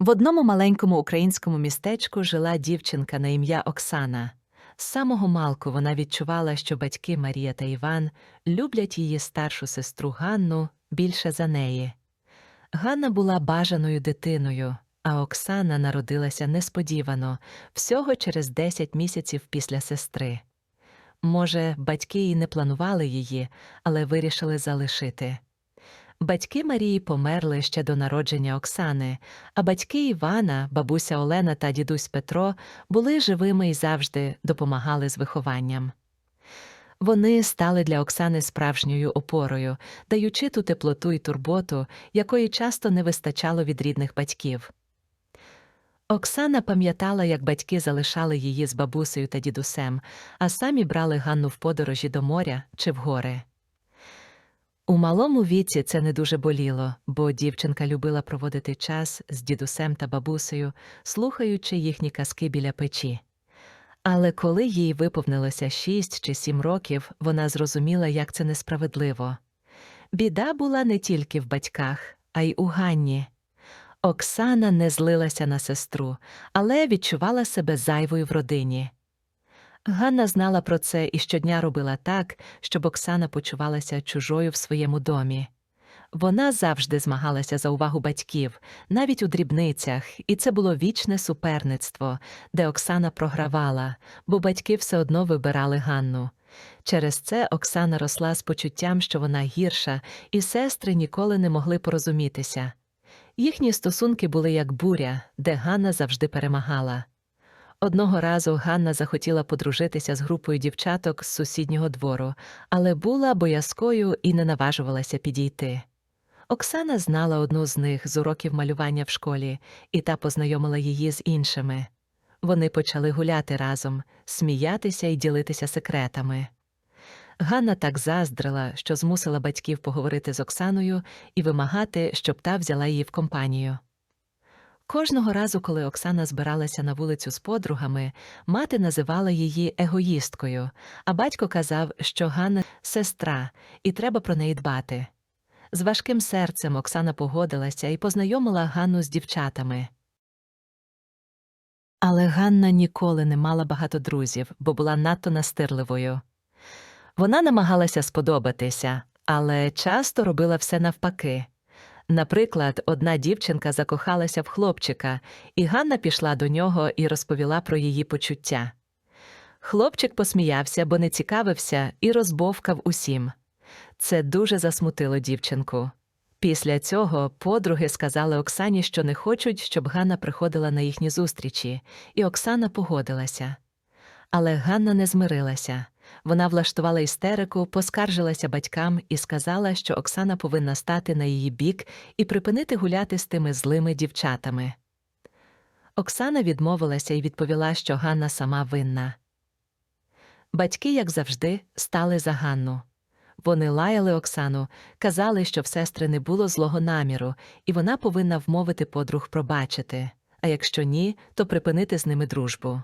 В одному маленькому українському містечку жила дівчинка на ім'я Оксана. З самого малку вона відчувала, що батьки Марія та Іван люблять її старшу сестру Ганну більше за неї. Ганна була бажаною дитиною, а Оксана народилася несподівано, всього через 10 місяців після сестри. Може, батьки і не планували її, але вирішили залишити. Батьки Марії померли ще до народження Оксани, а батьки Івана, бабуся Олена та дідусь Петро були живими і завжди допомагали з вихованням. Вони стали для Оксани справжньою опорою, даючи ту теплоту і турботу, якої часто не вистачало від рідних батьків. Оксана пам'ятала, як батьки залишали її з бабусею та дідусем, а самі брали Ганну в подорожі до моря чи в гори. У малому віці це не дуже боліло, бо дівчинка любила проводити час з дідусем та бабусею, слухаючи їхні казки біля печі. Але коли їй виповнилося шість чи сім років, вона зрозуміла, як це несправедливо. Біда була не тільки в батьках, а й у Ганні. Оксана не злилася на сестру, але відчувала себе зайвою в родині. Ганна знала про це і щодня робила так, щоб Оксана почувалася чужою в своєму домі. Вона завжди змагалася за увагу батьків, навіть у дрібницях, і це було вічне суперництво, де Оксана програвала, бо батьки все одно вибирали Ганну. Через це Оксана росла з почуттям, що вона гірша, і сестри ніколи не могли порозумітися. Їхні стосунки були як буря, де Ганна завжди перемагала. Одного разу Ганна захотіла подружитися з групою дівчаток з сусіднього двору, але була боязкою і не наважувалася підійти. Оксана знала одну з них з уроків малювання в школі, і та познайомила її з іншими. Вони почали гуляти разом, сміятися і ділитися секретами. Ганна так заздрила, що змусила батьків поговорити з Оксаною і вимагати, щоб та взяла її в компанію. Кожного разу, коли Оксана збиралася на вулицю з подругами, мати називала її егоїсткою, а батько казав, що Ганна сестра, і треба про неї дбати. З важким серцем Оксана погодилася і познайомила Ганну з дівчатами. Але Ганна ніколи не мала багато друзів, бо була надто настирливою. Вона намагалася сподобатися, але часто робила все навпаки. Наприклад, одна дівчинка закохалася в хлопчика, і Ганна пішла до нього і розповіла про її почуття. Хлопчик посміявся, бо не цікавився, і розбовкав усім. Це дуже засмутило дівчинку. Після цього подруги сказали Оксані, що не хочуть, щоб Ганна приходила на їхні зустрічі, і Оксана погодилася. Але Ганна не змирилася. Вона влаштувала істерику, поскаржилася батькам і сказала, що Оксана повинна стати на її бік і припинити гуляти з тими злими дівчатами. Оксана відмовилася і відповіла, що Ганна сама винна. Батьки, як завжди, стали за Ганну. Вони лаяли Оксану, казали, що в сестри не було злого наміру, і вона повинна вмовити подруг пробачити, а якщо ні, то припинити з ними дружбу.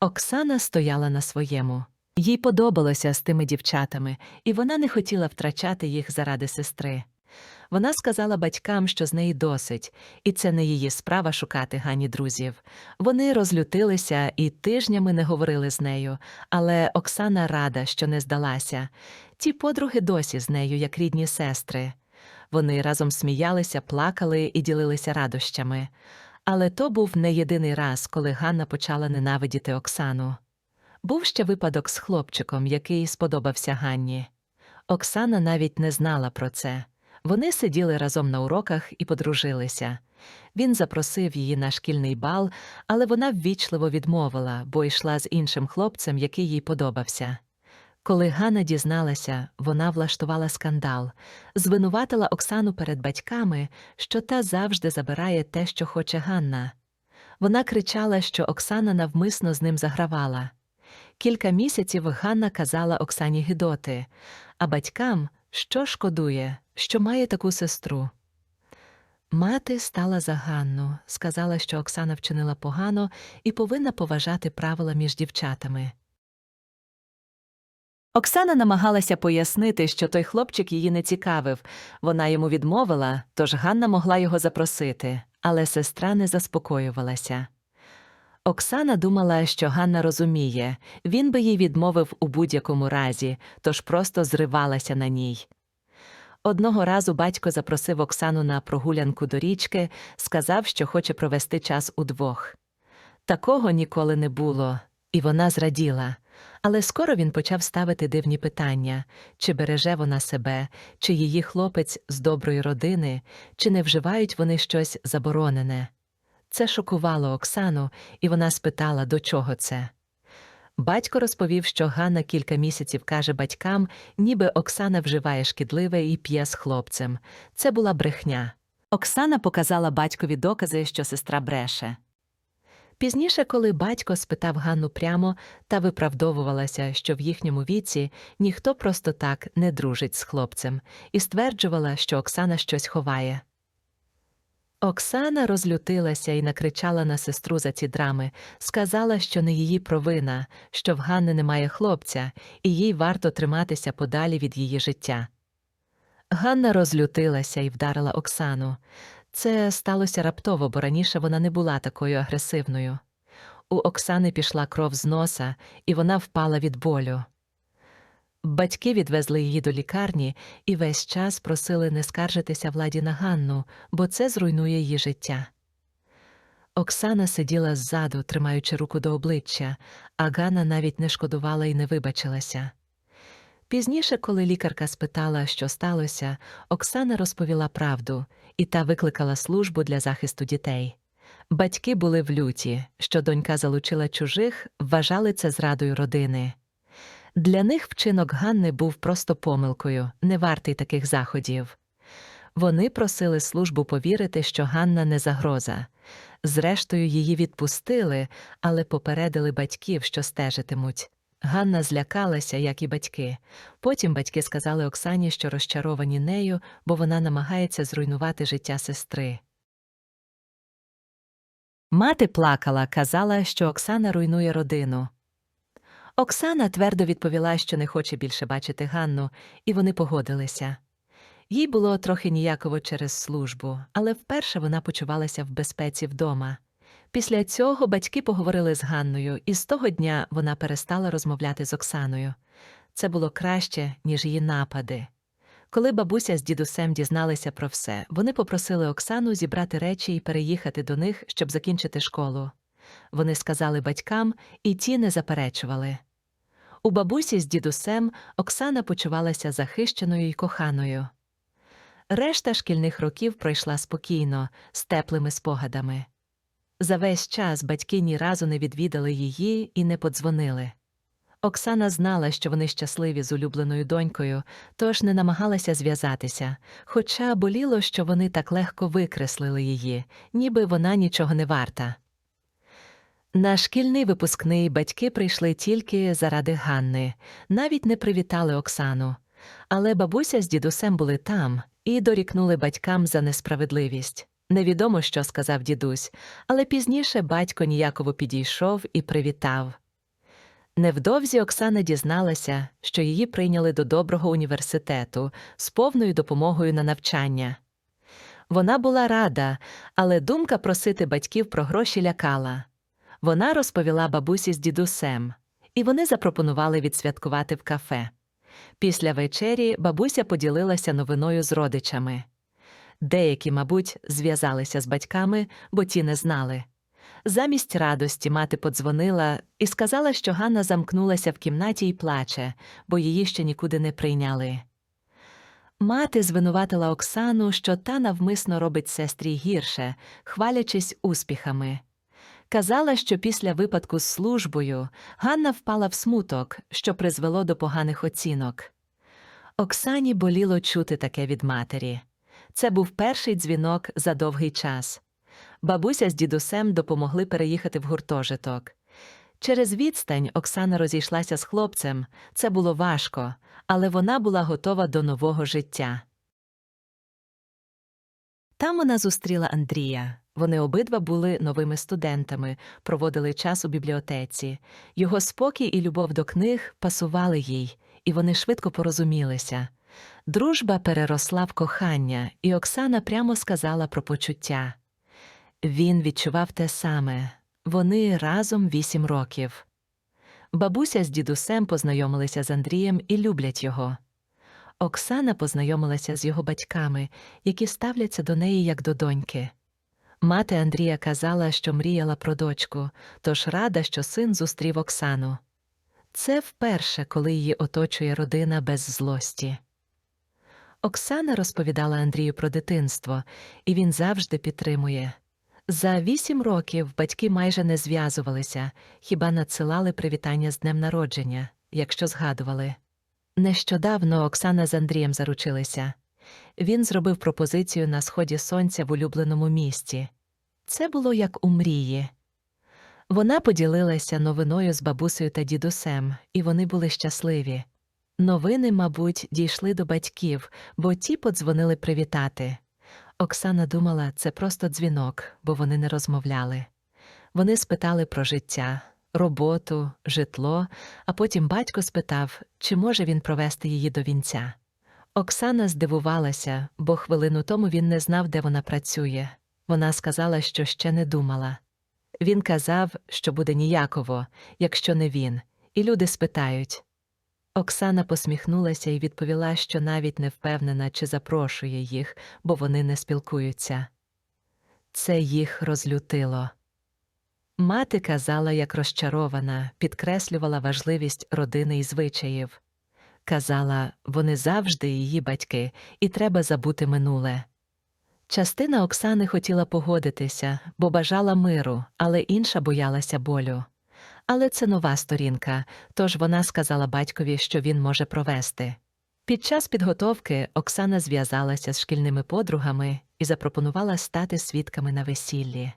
Оксана стояла на своєму. Їй подобалося з тими дівчатами, і вона не хотіла втрачати їх заради сестри. Вона сказала батькам, що з неї досить, і це не її справа шукати Гані друзів. Вони розлютилися і тижнями не говорили з нею, але Оксана рада, що не здалася. Ті подруги досі з нею, як рідні сестри. Вони разом сміялися, плакали і ділилися радощами. Але то був не єдиний раз, коли Ганна почала ненавидіти Оксану. Був ще випадок з хлопчиком, який сподобався Ганні. Оксана навіть не знала про це. Вони сиділи разом на уроках і подружилися. Він запросив її на шкільний бал, але вона ввічливо відмовила, бо йшла з іншим хлопцем, який їй подобався. Коли Ганна дізналася, вона влаштувала скандал, звинуватила Оксану перед батьками, що та завжди забирає те, що хоче Ганна. Вона кричала, що Оксана навмисно з ним загравала. Кілька місяців Ганна казала Оксані Гідоти, а батькам, що шкодує, що має таку сестру. Мати стала за Ганну, сказала, що Оксана вчинила погано і повинна поважати правила між дівчатами. Оксана намагалася пояснити, що той хлопчик її не цікавив. Вона йому відмовила, тож Ганна могла його запросити. але сестра не заспокоювалася. Оксана думала, що Ганна розуміє, він би їй відмовив у будь-якому разі, тож просто зривалася на ній. Одного разу батько запросив Оксану на прогулянку до річки, сказав, що хоче провести час удвох. Такого ніколи не було, і вона зраділа. Але скоро він почав ставити дивні питання чи береже вона себе, чи її хлопець з доброї родини, чи не вживають вони щось заборонене. Це шокувало Оксану, і вона спитала, до чого це. Батько розповів, що Ганна кілька місяців каже батькам, ніби Оксана вживає шкідливе і п'є з хлопцем. Це була брехня. Оксана показала батькові докази, що сестра бреше. Пізніше, коли батько спитав Ганну прямо та виправдовувалася, що в їхньому віці ніхто просто так не дружить з хлопцем, і стверджувала, що Оксана щось ховає. Оксана розлютилася і накричала на сестру за ці драми, сказала, що не її провина, що в Ганни немає хлопця, і їй варто триматися подалі від її життя. Ганна розлютилася і вдарила Оксану. Це сталося раптово, бо раніше вона не була такою агресивною. У Оксани пішла кров з носа, і вона впала від болю. Батьки відвезли її до лікарні і весь час просили не скаржитися владі на Ганну, бо це зруйнує її життя. Оксана сиділа ззаду, тримаючи руку до обличчя, а Ганна навіть не шкодувала і не вибачилася. Пізніше, коли лікарка спитала, що сталося, Оксана розповіла правду, і та викликала службу для захисту дітей. Батьки були в люті, що донька залучила чужих, вважали це зрадою родини. Для них вчинок Ганни був просто помилкою, не вартий таких заходів. Вони просили службу повірити, що Ганна не загроза. Зрештою, її відпустили, але попередили батьків, що стежитимуть. Ганна злякалася, як і батьки. Потім батьки сказали Оксані, що розчаровані нею, бо вона намагається зруйнувати життя сестри. Мати плакала, казала, що Оксана руйнує родину. Оксана твердо відповіла, що не хоче більше бачити Ганну, і вони погодилися. Їй було трохи ніяково через службу, але вперше вона почувалася в безпеці вдома. Після цього батьки поговорили з Ганною, і з того дня вона перестала розмовляти з Оксаною. Це було краще, ніж її напади. Коли бабуся з дідусем дізналися про все, вони попросили Оксану зібрати речі і переїхати до них, щоб закінчити школу. Вони сказали батькам, і ті не заперечували. У бабусі з дідусем Оксана почувалася захищеною і коханою. Решта шкільних років пройшла спокійно, з теплими спогадами. За весь час батьки ні разу не відвідали її і не подзвонили. Оксана знала, що вони щасливі з улюбленою донькою, тож не намагалася зв'язатися, хоча боліло, що вони так легко викреслили її, ніби вона нічого не варта. На шкільний випускний батьки прийшли тільки заради Ганни, навіть не привітали Оксану. Але бабуся з дідусем були там і дорікнули батькам за несправедливість. Невідомо, що сказав дідусь, але пізніше батько ніяково підійшов і привітав. Невдовзі Оксана дізналася, що її прийняли до доброго університету з повною допомогою на навчання. Вона була рада, але думка просити батьків про гроші лякала. Вона розповіла бабусі з дідусем, і вони запропонували відсвяткувати в кафе. Після вечері бабуся поділилася новиною з родичами. Деякі, мабуть, зв'язалися з батьками, бо ті не знали. Замість радості мати подзвонила і сказала, що Ганна замкнулася в кімнаті і плаче, бо її ще нікуди не прийняли. Мати звинуватила Оксану, що та навмисно робить сестрі гірше, хвалячись успіхами. Казала, що після випадку з службою Ганна впала в смуток, що призвело до поганих оцінок. Оксані боліло чути таке від матері. Це був перший дзвінок за довгий час. Бабуся з дідусем допомогли переїхати в гуртожиток. Через відстань Оксана розійшлася з хлопцем. Це було важко, але вона була готова до нового життя. Там вона зустріла Андрія. Вони обидва були новими студентами, проводили час у бібліотеці. Його спокій і любов до книг пасували їй, і вони швидко порозумілися. Дружба переросла в кохання, і Оксана прямо сказала про почуття. Він відчував те саме. Вони разом вісім років. Бабуся з дідусем познайомилися з Андрієм і люблять його. Оксана познайомилася з його батьками, які ставляться до неї як до доньки. Мати Андрія казала, що мріяла про дочку, тож рада, що син зустрів Оксану. Це вперше, коли її оточує родина без злості. Оксана розповідала Андрію про дитинство, і він завжди підтримує. За вісім років батьки майже не зв'язувалися, хіба надсилали привітання з днем народження, якщо згадували. Нещодавно Оксана з Андрієм заручилися. Він зробив пропозицію на сході сонця в улюбленому місті. Це було як у мрії. Вона поділилася новиною з бабусею та дідусем, і вони були щасливі. Новини, мабуть, дійшли до батьків, бо ті подзвонили привітати. Оксана думала, це просто дзвінок, бо вони не розмовляли. Вони спитали про життя, роботу, житло, а потім батько спитав, чи може він провести її до вінця. Оксана здивувалася, бо хвилину тому він не знав, де вона працює. Вона сказала, що ще не думала. Він казав, що буде ніяково, якщо не він, і люди спитають. Оксана посміхнулася і відповіла, що навіть не впевнена, чи запрошує їх, бо вони не спілкуються. Це їх розлютило. Мати казала, як розчарована, підкреслювала важливість родини і звичаїв. Казала, вони завжди її батьки, і треба забути минуле. Частина Оксани хотіла погодитися, бо бажала миру, але інша боялася болю. Але це нова сторінка, тож вона сказала батькові, що він може провести. Під час підготовки Оксана зв'язалася з шкільними подругами і запропонувала стати свідками на весіллі.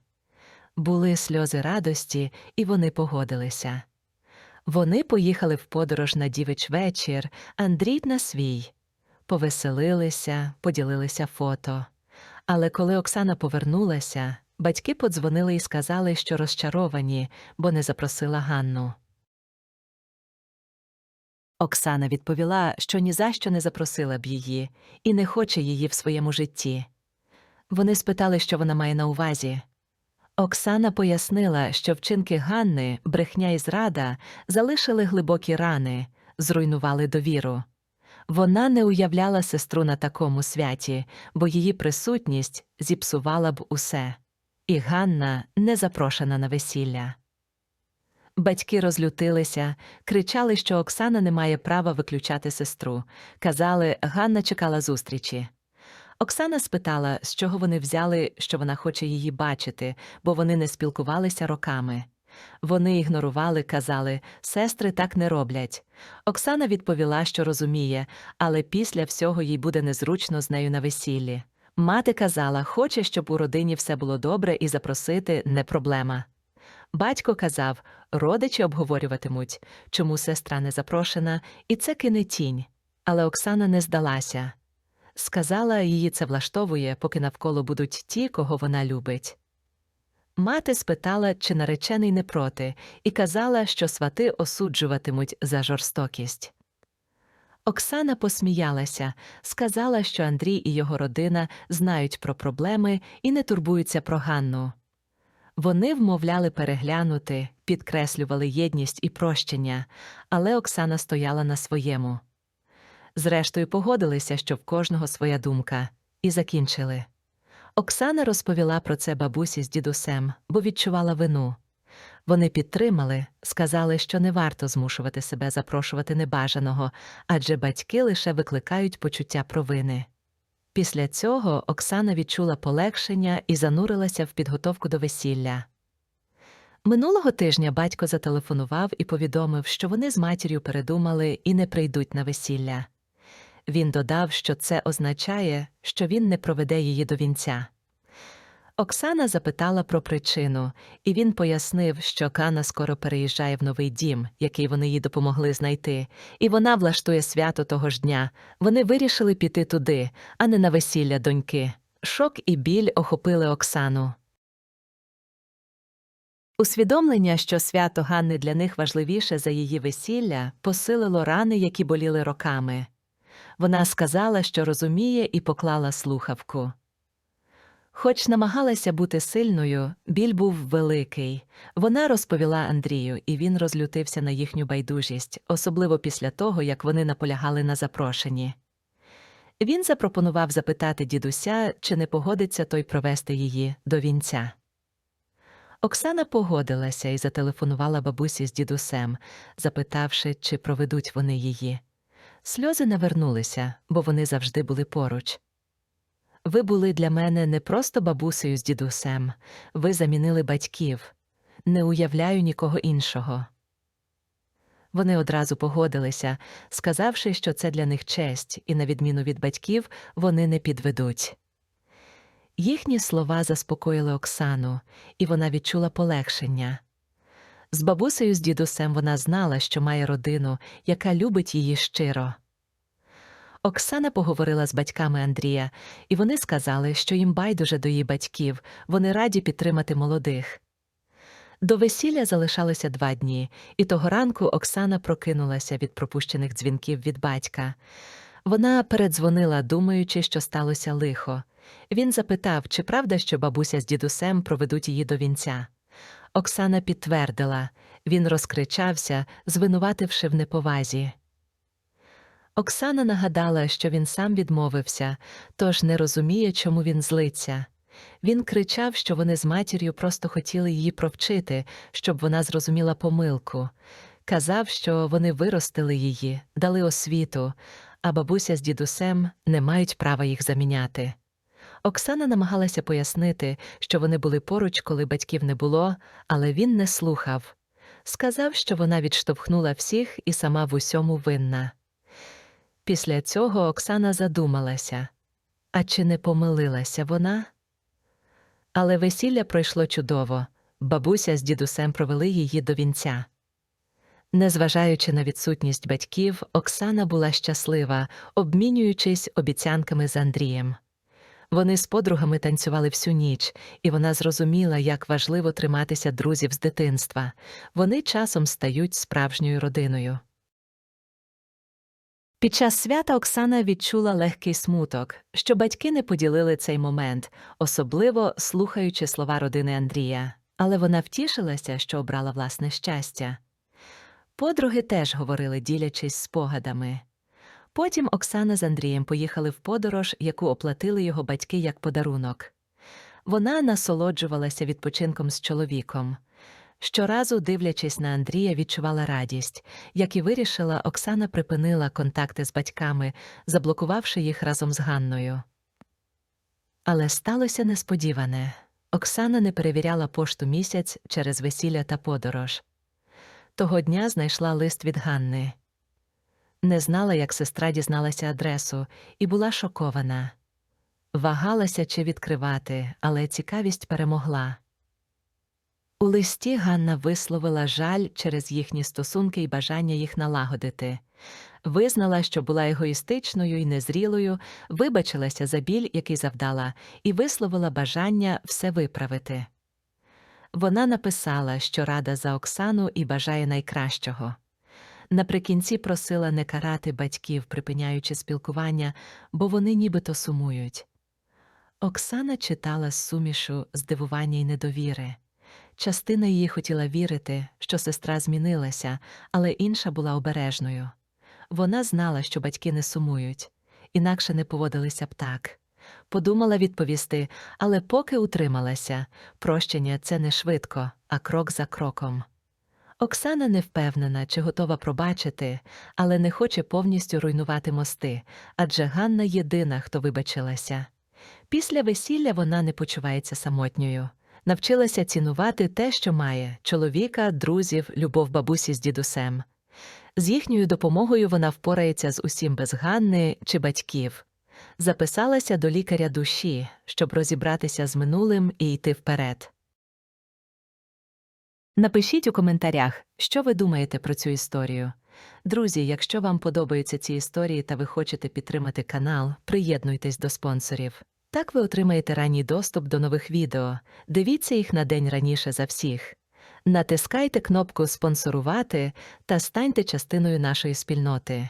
Були сльози радості, і вони погодилися. Вони поїхали в подорож на дівич вечір, Андрій на свій. Повеселилися, поділилися фото. Але коли Оксана повернулася, батьки подзвонили і сказали, що розчаровані, бо не запросила Ганну. Оксана відповіла, що ні за що не запросила б її і не хоче її в своєму житті. Вони спитали, що вона має на увазі. Оксана пояснила, що вчинки Ганни, брехня і зрада залишили глибокі рани, зруйнували довіру. Вона не уявляла сестру на такому святі, бо її присутність зіпсувала б усе. І Ганна не запрошена на весілля. Батьки розлютилися, кричали, що Оксана не має права виключати сестру. Казали, Ганна чекала зустрічі. Оксана спитала, з чого вони взяли, що вона хоче її бачити, бо вони не спілкувалися роками. Вони ігнорували, казали, сестри так не роблять. Оксана відповіла, що розуміє, але після всього їй буде незручно з нею на весіллі. Мати казала, хоче, щоб у родині все було добре і запросити не проблема. Батько казав, родичі обговорюватимуть, чому сестра не запрошена, і це кине тінь. Але Оксана не здалася. Сказала, її це влаштовує, поки навколо будуть ті, кого вона любить. Мати спитала, чи наречений не проти, і казала, що свати осуджуватимуть за жорстокість. Оксана посміялася, сказала, що Андрій і його родина знають про проблеми і не турбуються про Ганну. Вони вмовляли переглянути, підкреслювали єдність і прощення, але Оксана стояла на своєму. Зрештою, погодилися, що в кожного своя думка, і закінчили. Оксана розповіла про це бабусі з дідусем, бо відчувала вину. Вони підтримали, сказали, що не варто змушувати себе запрошувати небажаного, адже батьки лише викликають почуття провини. Після цього Оксана відчула полегшення і занурилася в підготовку до весілля. Минулого тижня батько зателефонував і повідомив, що вони з матір'ю передумали і не прийдуть на весілля. Він додав, що це означає, що він не проведе її до вінця. Оксана запитала про причину, і він пояснив, що Кана скоро переїжджає в новий дім, який вони їй допомогли знайти, і вона влаштує свято того ж дня. Вони вирішили піти туди, а не на весілля доньки. Шок і біль охопили Оксану. Усвідомлення, що свято Ганни для них важливіше за її весілля, посилило рани, які боліли роками. Вона сказала, що розуміє, і поклала слухавку. Хоч намагалася бути сильною, біль був великий. Вона розповіла Андрію, і він розлютився на їхню байдужість, особливо після того, як вони наполягали на запрошенні. Він запропонував запитати дідуся, чи не погодиться той провести її до вінця. Оксана погодилася і зателефонувала бабусі з дідусем, запитавши, чи проведуть вони її. Сльози навернулися, бо вони завжди були поруч. Ви були для мене не просто бабусею з дідусем, ви замінили батьків. Не уявляю нікого іншого. Вони одразу погодилися, сказавши, що це для них честь, і, на відміну від батьків, вони не підведуть. Їхні слова заспокоїли Оксану, і вона відчула полегшення. З бабусею з дідусем вона знала, що має родину, яка любить її щиро. Оксана поговорила з батьками Андрія, і вони сказали, що їм байдуже до її батьків, вони раді підтримати молодих. До весілля залишалося два дні, і того ранку Оксана прокинулася від пропущених дзвінків від батька. Вона передзвонила, думаючи, що сталося лихо. Він запитав, чи правда, що бабуся з дідусем проведуть її до вінця. Оксана підтвердила він розкричався, звинувативши в неповазі. Оксана нагадала, що він сам відмовився, тож не розуміє, чому він злиться. Він кричав, що вони з матір'ю просто хотіли її провчити, щоб вона зрозуміла помилку. Казав, що вони виростили її, дали освіту, а бабуся з дідусем не мають права їх заміняти. Оксана намагалася пояснити, що вони були поруч, коли батьків не було, але він не слухав. Сказав, що вона відштовхнула всіх і сама в усьому винна. Після цього Оксана задумалася а чи не помилилася вона? Але весілля пройшло чудово бабуся з дідусем провели її до вінця. Незважаючи на відсутність батьків, Оксана була щаслива, обмінюючись обіцянками з Андрієм. Вони з подругами танцювали всю ніч, і вона зрозуміла, як важливо триматися друзів з дитинства. Вони часом стають справжньою родиною. Під час свята Оксана відчула легкий смуток, що батьки не поділили цей момент, особливо слухаючи слова родини Андрія, але вона втішилася, що обрала власне щастя. Подруги теж говорили, ділячись спогадами. Потім Оксана з Андрієм поїхали в подорож, яку оплатили його батьки як подарунок. Вона насолоджувалася відпочинком з чоловіком. Щоразу, дивлячись на Андрія, відчувала радість. Як і вирішила, Оксана припинила контакти з батьками, заблокувавши їх разом з Ганною. Але сталося несподіване Оксана не перевіряла пошту місяць через весілля та подорож. Того дня знайшла лист від Ганни. Не знала, як сестра дізналася адресу, і була шокована. Вагалася чи відкривати, але цікавість перемогла. У листі Ганна висловила жаль через їхні стосунки і бажання їх налагодити, визнала, що була егоїстичною і незрілою, вибачилася за біль, який завдала, і висловила бажання все виправити. Вона написала, що рада за Оксану і бажає найкращого. Наприкінці просила не карати батьків, припиняючи спілкування, бо вони нібито сумують. Оксана читала з сумішу здивування й недовіри. Частина її хотіла вірити, що сестра змінилася, але інша була обережною. Вона знала, що батьки не сумують, інакше не поводилися б так. Подумала відповісти, але поки утрималася прощення це не швидко, а крок за кроком. Оксана не впевнена, чи готова пробачити, але не хоче повністю руйнувати мости, адже Ганна єдина, хто вибачилася. Після весілля вона не почувається самотньою навчилася цінувати те, що має чоловіка, друзів, любов бабусі з дідусем. З їхньою допомогою вона впорається з усім без Ганни чи батьків. Записалася до лікаря душі, щоб розібратися з минулим і йти вперед. Напишіть у коментарях, що ви думаєте про цю історію. Друзі, якщо вам подобаються ці історії та ви хочете підтримати канал, приєднуйтесь до спонсорів. Так ви отримаєте ранній доступ до нових відео, дивіться їх на день раніше за всіх. Натискайте кнопку Спонсорувати та станьте частиною нашої спільноти.